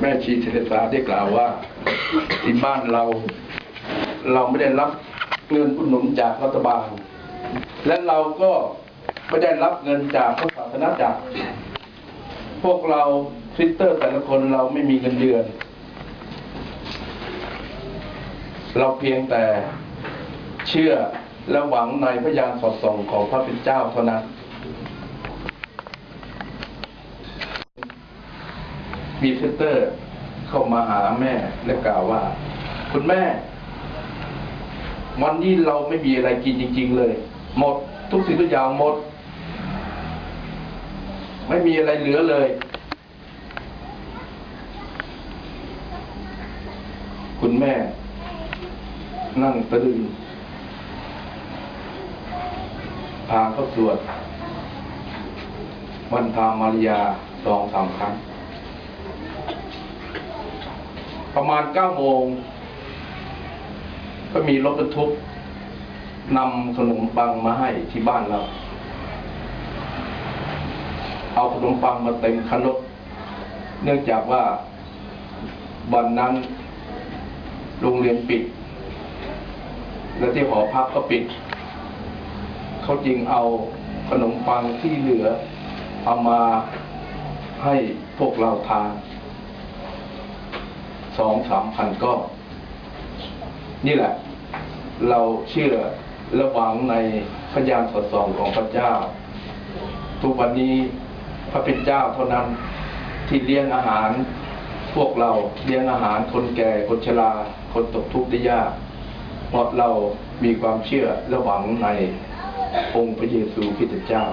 แม่ชีเทเรซาได้กล่าวว่า ที่บ้านเรา เราไม่ได้รับเงินอุดหนุนจากรัฐบาล และเราก็ไม่ได้รับเงินจากพระศาสนาจักรพวกเราซิสเตอร์แต่ละคนเราไม่มีเงินเดือน เราเพียงแต่เชื่อและหวังในพยานสอดส่องของพระเป็นเจ้าเท่านั้น มีซิสเตอร์เข้ามาหาแม่และกล่าวว่า คุณแม่ วันนี้เราไม่มีอะไรกินจริง ๆ เลย หมดทุกสิ่งทุกอย่างหมด ไม่มีอะไรเหลือเลย คุณแม่ นั่งตะลึงพาเข้าสวดวันธามารยาสองสามครั้ง ประมาณเก้าโมง ก็มีรถบรรทุกนำขนมปังมาให้ที่บ้านเรา เอาขนมปังมาเต็มคันรถ เนื่องจากว่าวันนั้นโรงเรียนปิด และที่หอพักก็ปิด เขาจึงเอาขนมปังที่เหลือ เอามาให้พวกเราทาน สองสามพันก้อนนี่แหละ เราเชื่อและหวังในพยานสดส่องของพระเจ้า ทุกวันนี้พระเป็นเจ้าเท่านั้นที่เลี้ยงอาหาร พวกเราเลี้ยงอาหารคนแก่คนชรา คนตกทุกข์ได้ยาก เพราะเรามีความเชื่อและหวังในองค์พระเยซูคริสต์เจ้า